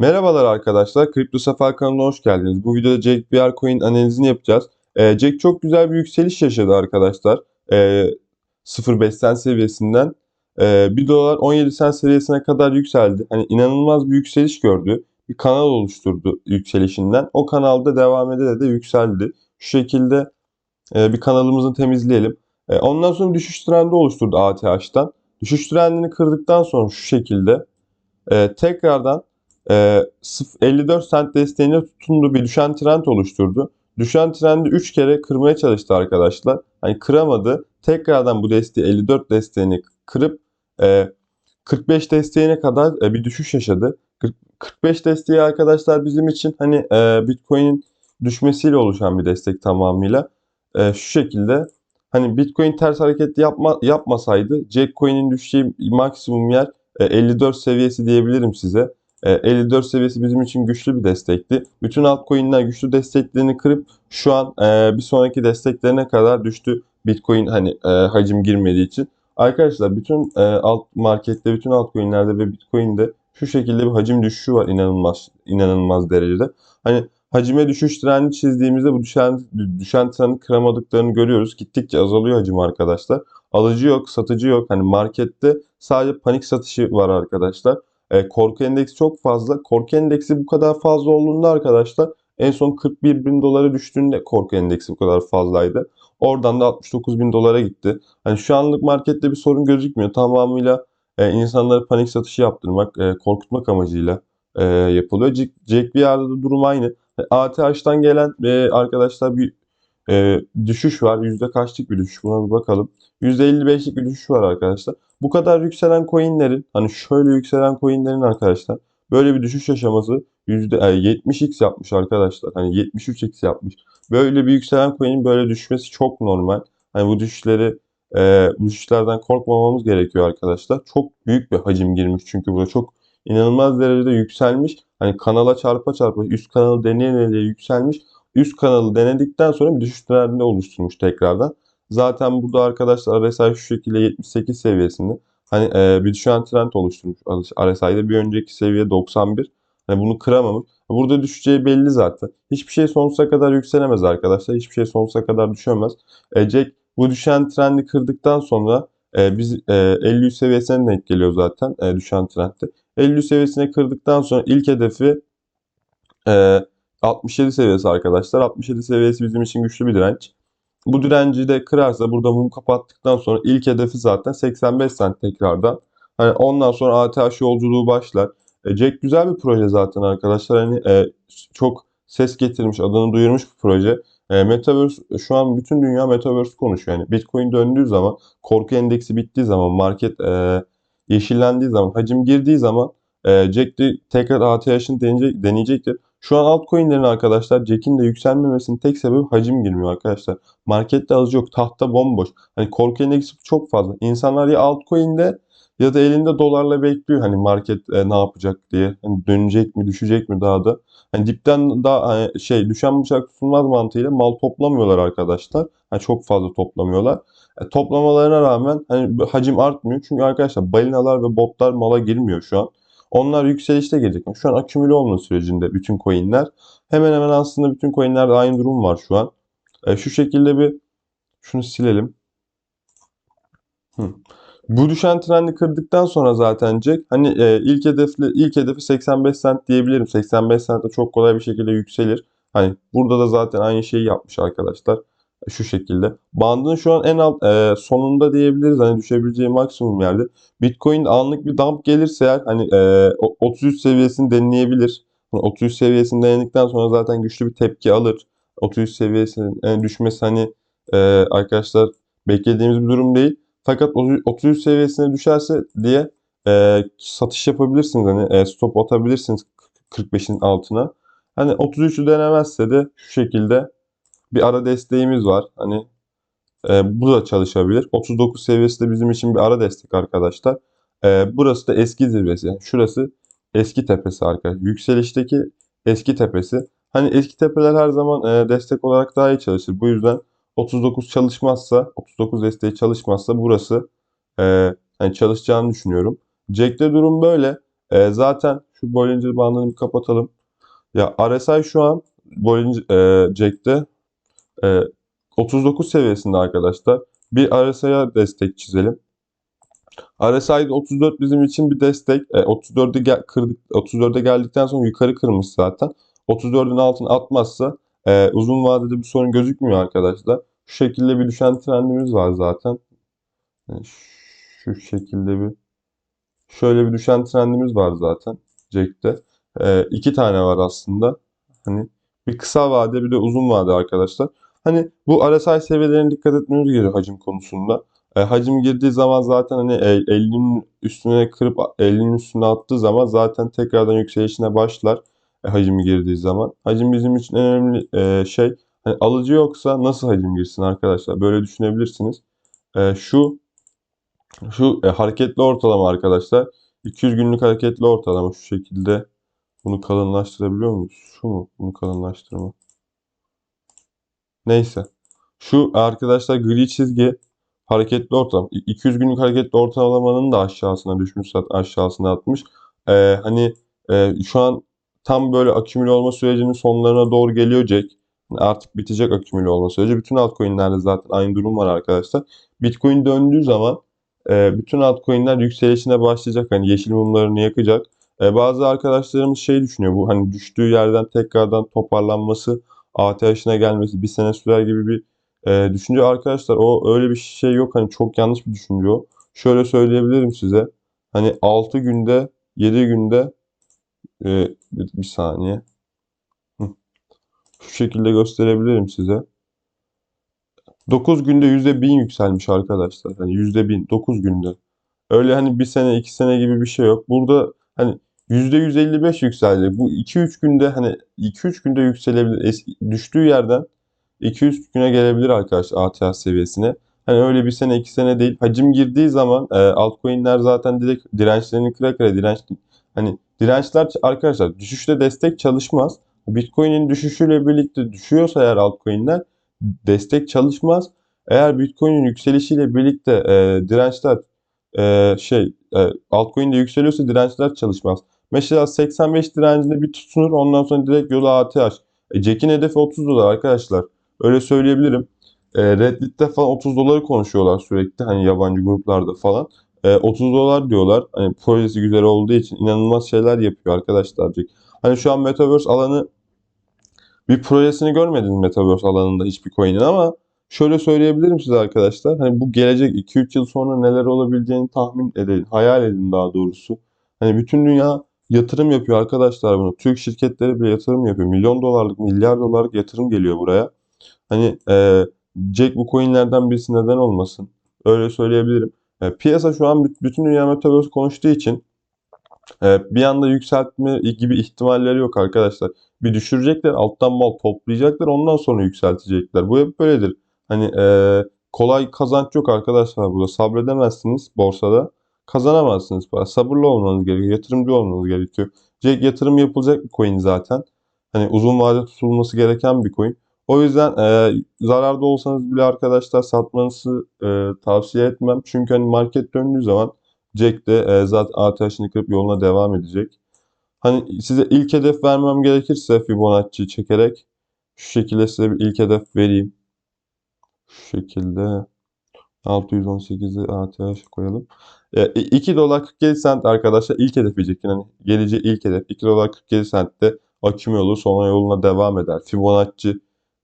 Merhabalar arkadaşlar, Kripto Safa kanalına hoş geldiniz. Bu videoda Jack BR Coin analizini yapacağız. Ee, Jack çok güzel bir yükseliş yaşadı arkadaşlar. Ee, 0.5 cent seviyesinden e, 1 dolar 17 cent seviyesine kadar yükseldi. Hani inanılmaz bir yükseliş gördü. Bir kanal oluşturdu yükselişinden. O kanalda devam ede de yükseldi. Şu şekilde e, bir kanalımızı temizleyelim. E, ondan sonra düşüş trendi oluşturdu ATH'tan. Düşüş trendini kırdıktan sonra şu şekilde e, tekrardan 54 cent desteğine tutundu bir düşen trend oluşturdu. Düşen trendi 3 kere kırmaya çalıştı arkadaşlar. Hani kıramadı. Tekrardan bu desteği 54 desteğini kırıp e, 45 desteğine kadar e, bir düşüş yaşadı. 40 45 desteği arkadaşlar bizim için hani e, Bitcoin'in düşmesiyle oluşan bir destek tamamıyla. E, şu şekilde hani Bitcoin ters hareket yapma, yapmasaydı Jackcoin'in düşeceği maksimum yer e, 54 seviyesi diyebilirim size. E, 54 seviyesi bizim için güçlü bir destekti. Bütün altcoin'ler güçlü desteklerini kırıp şu an e, bir sonraki desteklerine kadar düştü. Bitcoin hani e, hacim girmediği için. Arkadaşlar bütün e, alt markette, bütün altcoin'lerde ve Bitcoin'de şu şekilde bir hacim düşüşü var inanılmaz inanılmaz derecede. Hani hacime düşüş trendi çizdiğimizde bu düşen düşen trendi kıramadıklarını görüyoruz. Gittikçe azalıyor hacim arkadaşlar. Alıcı yok, satıcı yok. Hani markette sadece panik satışı var arkadaşlar. E, korku endeksi çok fazla. Korku endeksi bu kadar fazla olduğunda arkadaşlar en son 41 bin dolara düştüğünde korku endeksi bu kadar fazlaydı. Oradan da 69 bin dolara gitti. Hani şu anlık markette bir sorun gözükmüyor. Tamamıyla e, insanları panik satışı yaptırmak, e, korkutmak amacıyla e, yapılıyor. Jack, Jack BR'da da durum aynı. E, ATH'tan gelen e, arkadaşlar bir e, düşüş var. Yüzde kaçlık bir düşüş? Buna bir bakalım. %55'lik bir düşüş var arkadaşlar. Bu kadar yükselen coinlerin hani şöyle yükselen coinlerin arkadaşlar böyle bir düşüş yaşaması yüzde e, %70x yapmış arkadaşlar. Hani 73x yapmış. Böyle bir yükselen coin'in böyle düşmesi çok normal. Hani bu düşüşleri e, bu düşüşlerden korkmamamız gerekiyor arkadaşlar. Çok büyük bir hacim girmiş çünkü burada çok inanılmaz derecede yükselmiş. Hani kanala çarpa çarpa üst kanalı deneye deneye yükselmiş. Üst kanalı denedikten sonra bir düşüş trendinde oluşturmuş tekrardan. Zaten burada arkadaşlar RSI şu şekilde 78 seviyesinde. Hani e, bir düşen trend oluşturmuş. RSI'de bir önceki seviye 91. Hani bunu kıramamış. Burada düşeceği belli zaten. Hiçbir şey sonsuza kadar yükselemez arkadaşlar. Hiçbir şey sonsuza kadar düşemez. E, Jack bu düşen trendi kırdıktan sonra e, biz e, 50 seviyesine denk geliyor zaten e, düşen trendde. 50 seviyesine kırdıktan sonra ilk hedefi e, 67 seviyesi arkadaşlar. 67 seviyesi bizim için güçlü bir direnç. Bu direnci de kırarsa burada mum kapattıktan sonra ilk hedefi zaten 85 cent tekrardan. Hani ondan sonra ATH yolculuğu başlar. E, Jack güzel bir proje zaten arkadaşlar. Hani e, çok ses getirmiş, adını duyurmuş bir proje. E, Metaverse şu an bütün dünya Metaverse konuşuyor. Yani Bitcoin döndüğü zaman, korku endeksi bittiği zaman, market e, yeşillendiği zaman, hacim girdiği zaman e, Jack de tekrar deneyecek, deneyecektir. Şu an altcoin'lerin arkadaşlar Jack'in de yükselmemesinin tek sebebi hacim girmiyor arkadaşlar. Markette alıcı yok. Tahta bomboş. Hani korku endeksi çok fazla. İnsanlar ya altcoin'de ya da elinde dolarla bekliyor hani market e, ne yapacak diye. Hani dönecek mi, düşecek mi daha da. Hani dipten daha hani şey düşen bıçak tutulmaz mantığıyla mal toplamıyorlar arkadaşlar. Hani çok fazla toplamıyorlar. E, toplamalarına rağmen hani hacim artmıyor. Çünkü arkadaşlar balinalar ve botlar mala girmiyor şu an. Onlar yükselişte gelecek. Yani şu an akümüle olma sürecinde bütün coinler. Hemen hemen aslında bütün coinlerde aynı durum var şu an. E, şu şekilde bir şunu silelim. Hı. Bu düşen trendi kırdıktan sonra zaten Jack hani e, ilk hedefli ilk hedefi 85 cent diyebilirim. 85 cent çok kolay bir şekilde yükselir. Hani burada da zaten aynı şeyi yapmış arkadaşlar. E, şu şekilde. Bandın şu an en alt e, sonunda diyebiliriz. Hani düşebileceği maksimum yerde. Bitcoin anlık bir dump gelirse eğer hani e, 33 seviyesini deneyebilir. Hani 33 seviyesini denedikten sonra zaten güçlü bir tepki alır. 33 seviyesinin en düşmesi hani e, arkadaşlar beklediğimiz bir durum değil. Fakat 33 seviyesine düşerse diye e, satış yapabilirsiniz. Hani e, stop atabilirsiniz 45'in altına. Hani 33'ü denemezse de şu şekilde bir ara desteğimiz var. Hani e, bu da çalışabilir. 39 seviyesi de bizim için bir ara destek arkadaşlar. E, burası da eski zirvesi. Yani şurası eski tepesi arkadaşlar. Yükselişteki eski tepesi. Hani eski tepeler her zaman e, destek olarak daha iyi çalışır. Bu yüzden 39 çalışmazsa, 39 desteği çalışmazsa burası e, hani çalışacağını düşünüyorum. Jack'te durum böyle. E, zaten Şu Bollinger bandını bir kapatalım. Ya RSI şu an Bollinger, e, Jack'te e, 39 seviyesinde arkadaşlar. Bir RSI'ya destek çizelim. RSI'de 34 bizim için bir destek. E, 34'e gel, kırdık, 34'e geldikten sonra yukarı kırmış zaten. 34'ün altına atmazsa e, uzun vadede bir sorun gözükmüyor arkadaşlar. Şu şekilde bir düşen trendimiz var zaten. Yani şu şekilde bir şöyle bir düşen trendimiz var zaten Jack'te. E, iki tane var aslında. Hani bir kısa vade bir de uzun vade arkadaşlar. Hani bu RSI seviyelerine dikkat etmemiz gerekiyor hacim konusunda. E, hacim girdiği zaman zaten hani e, 50'nin üstüne kırıp 50'nin üstüne attığı zaman zaten tekrardan yükselişine başlar. E, hacim girdiği zaman. Hacim bizim için en önemli e, şey. Hani alıcı yoksa nasıl hacim girsin arkadaşlar? Böyle düşünebilirsiniz. E, şu şu e, hareketli ortalama arkadaşlar. 200 günlük hareketli ortalama şu şekilde. Bunu kalınlaştırabiliyor muyuz? Şu mu? Bunu kalınlaştırma. Neyse. Şu arkadaşlar gri çizgi hareketli ortalama. 200 günlük hareketli ortalamanın da aşağısına düşmüş aşağısına atmış. Ee, hani e, şu an tam böyle akümüle olma sürecinin sonlarına doğru geliyor Jack. Yani artık bitecek akümüle olma süreci. Bütün altcoin'lerde zaten aynı durum var arkadaşlar. Bitcoin döndüğü zaman e, bütün altcoin'ler yükselişine başlayacak. Hani yeşil mumlarını yakacak. E, bazı arkadaşlarımız şey düşünüyor. Bu hani düştüğü yerden tekrardan toparlanması, ATH'ine gelmesi bir sene sürer gibi bir e, düşünce arkadaşlar. O öyle bir şey yok. Hani çok yanlış bir düşünce o. Şöyle söyleyebilirim size. Hani 6 günde, 7 günde e, bir, bir saniye. Hı. Şu şekilde gösterebilirim size. 9 günde %1000 yükselmiş arkadaşlar. Hani %1000 9 günde. Öyle hani bir sene, iki sene gibi bir şey yok. Burada hani %155 yükseldi. Bu 2-3 günde hani 2-3 günde yükselebilir. Eski, düştüğü yerden 200 güne gelebilir arkadaşlar ATH seviyesine. Hani öyle bir sene iki sene değil. Hacim girdiği zaman e, altcoin'ler zaten direkt dirençlerini kıra kıra direnç hani dirençler arkadaşlar düşüşte destek çalışmaz. Bitcoin'in düşüşüyle birlikte düşüyorsa eğer altcoin'ler destek çalışmaz. Eğer Bitcoin'in yükselişiyle birlikte e, dirençler e, şey e, altcoin'de yükseliyorsa dirençler çalışmaz. Mesela 85 direncinde bir tutunur ondan sonra direkt yola ATH. E, Jack'in hedefi 30 dolar arkadaşlar. Öyle söyleyebilirim. E, Reddit'te falan 30 doları konuşuyorlar sürekli hani yabancı gruplarda falan. E, 30 dolar diyorlar. Hani projesi güzel olduğu için inanılmaz şeyler yapıyor arkadaşlar Jack. Hani şu an Metaverse alanı bir projesini görmediniz Metaverse alanında hiçbir coin'in ama şöyle söyleyebilirim size arkadaşlar. Hani bu gelecek 2-3 yıl sonra neler olabileceğini tahmin edin, hayal edin daha doğrusu. Hani bütün dünya yatırım yapıyor arkadaşlar bunu. Türk şirketleri bile yatırım yapıyor. Milyon dolarlık, milyar dolarlık yatırım geliyor buraya. Hani e, Jack bu coinlerden birisi neden olmasın? Öyle söyleyebilirim. E, piyasa şu an bütün dünya Metaverse konuştuğu için e, bir anda yükseltme gibi ihtimalleri yok arkadaşlar. Bir düşürecekler, alttan mal toplayacaklar, ondan sonra yükseltecekler. Bu hep böyledir. Hani e, kolay kazanç yok arkadaşlar burada. Sabredemezsiniz borsada. Kazanamazsınız para. Sabırlı olmanız gerekiyor. Yatırımcı olmanız gerekiyor. Jack yatırım yapılacak bir coin zaten. Hani uzun vade tutulması gereken bir coin. O yüzden e, zararda olsanız bile arkadaşlar satmanızı e, tavsiye etmem. Çünkü hani market döndüğü zaman Jack de e, zaten ATH'ini kırıp yoluna devam edecek. Hani size ilk hedef vermem gerekirse Fibonacci'yi çekerek şu şekilde size bir ilk hedef vereyim. Şu şekilde 618'i ATH koyalım. E, 2 dolar 47 cent arkadaşlar ilk hedef diyecek. Yani geleceği ilk hedef 2 dolar 47 centte aküme olur sonra yoluna devam eder. Fibonacci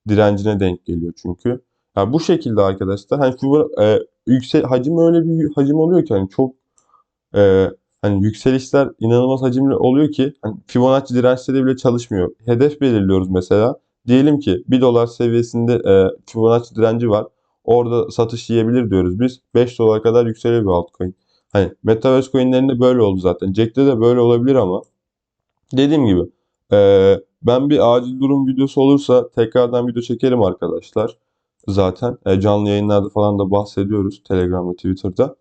direncine denk geliyor çünkü. Yani bu şekilde arkadaşlar hani Fibonacci, e, yüksel hacim öyle bir hacim oluyor ki hani çok e, hani yükselişler inanılmaz hacimli oluyor ki hani Fibonacci dirençleri bile çalışmıyor. Hedef belirliyoruz mesela. Diyelim ki 1 dolar seviyesinde e, Fibonacci direnci var. Orada satış yiyebilir diyoruz biz. 5 dolar kadar yükseliyor bir altcoin. Hani Metaverse coinlerinde böyle oldu zaten. Jack'te de böyle olabilir ama dediğim gibi e, ben bir acil durum videosu olursa tekrardan video çekerim arkadaşlar. Zaten e, canlı yayınlarda falan da bahsediyoruz Telegram'da, Twitter'da.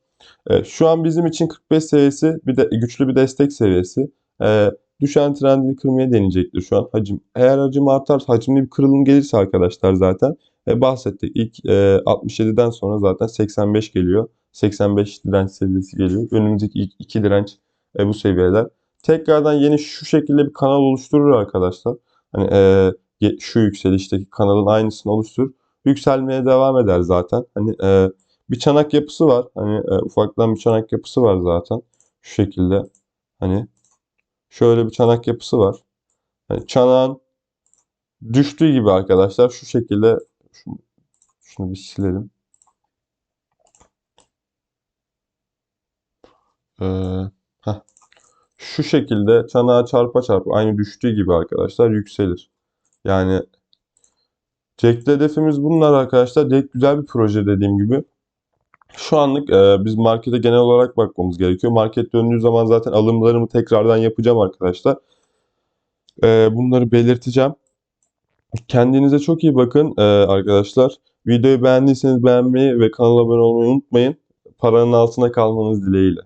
E, şu an bizim için 45 seviyesi bir de güçlü bir destek seviyesi. E, düşen trendini kırmaya deneyecektir şu an hacim. Eğer hacim artarsa hacimli bir kırılım gelirse arkadaşlar zaten e, bahsettik. İlk e, 67'den sonra zaten 85 geliyor. 85 direnç seviyesi geliyor. Önümüzdeki ilk iki direnç e, bu seviyeler. tekrardan yeni şu şekilde bir kanal oluşturur arkadaşlar. Hani e, şu yükselişteki kanalın aynısını oluşturur. Yükselmeye devam eder zaten. Hani e, bir çanak yapısı var. Hani e, ufaktan bir çanak yapısı var zaten. Şu şekilde. Hani şöyle bir çanak yapısı var. Hani çanağın düştüğü gibi arkadaşlar şu şekilde şunu, şunu bir silelim. Ee. Şu şekilde çanağa çarpa çarpa aynı düştüğü gibi arkadaşlar yükselir. Yani Jack'te hedefimiz bunlar arkadaşlar. Jack güzel bir proje dediğim gibi. Şu anlık e, biz markete genel olarak bakmamız gerekiyor. Market döndüğü zaman zaten alımlarımı tekrardan yapacağım arkadaşlar. E, bunları belirteceğim. Kendinize çok iyi bakın e, arkadaşlar. Videoyu beğendiyseniz beğenmeyi ve kanala abone olmayı unutmayın. Paranın altına kalmanız dileğiyle.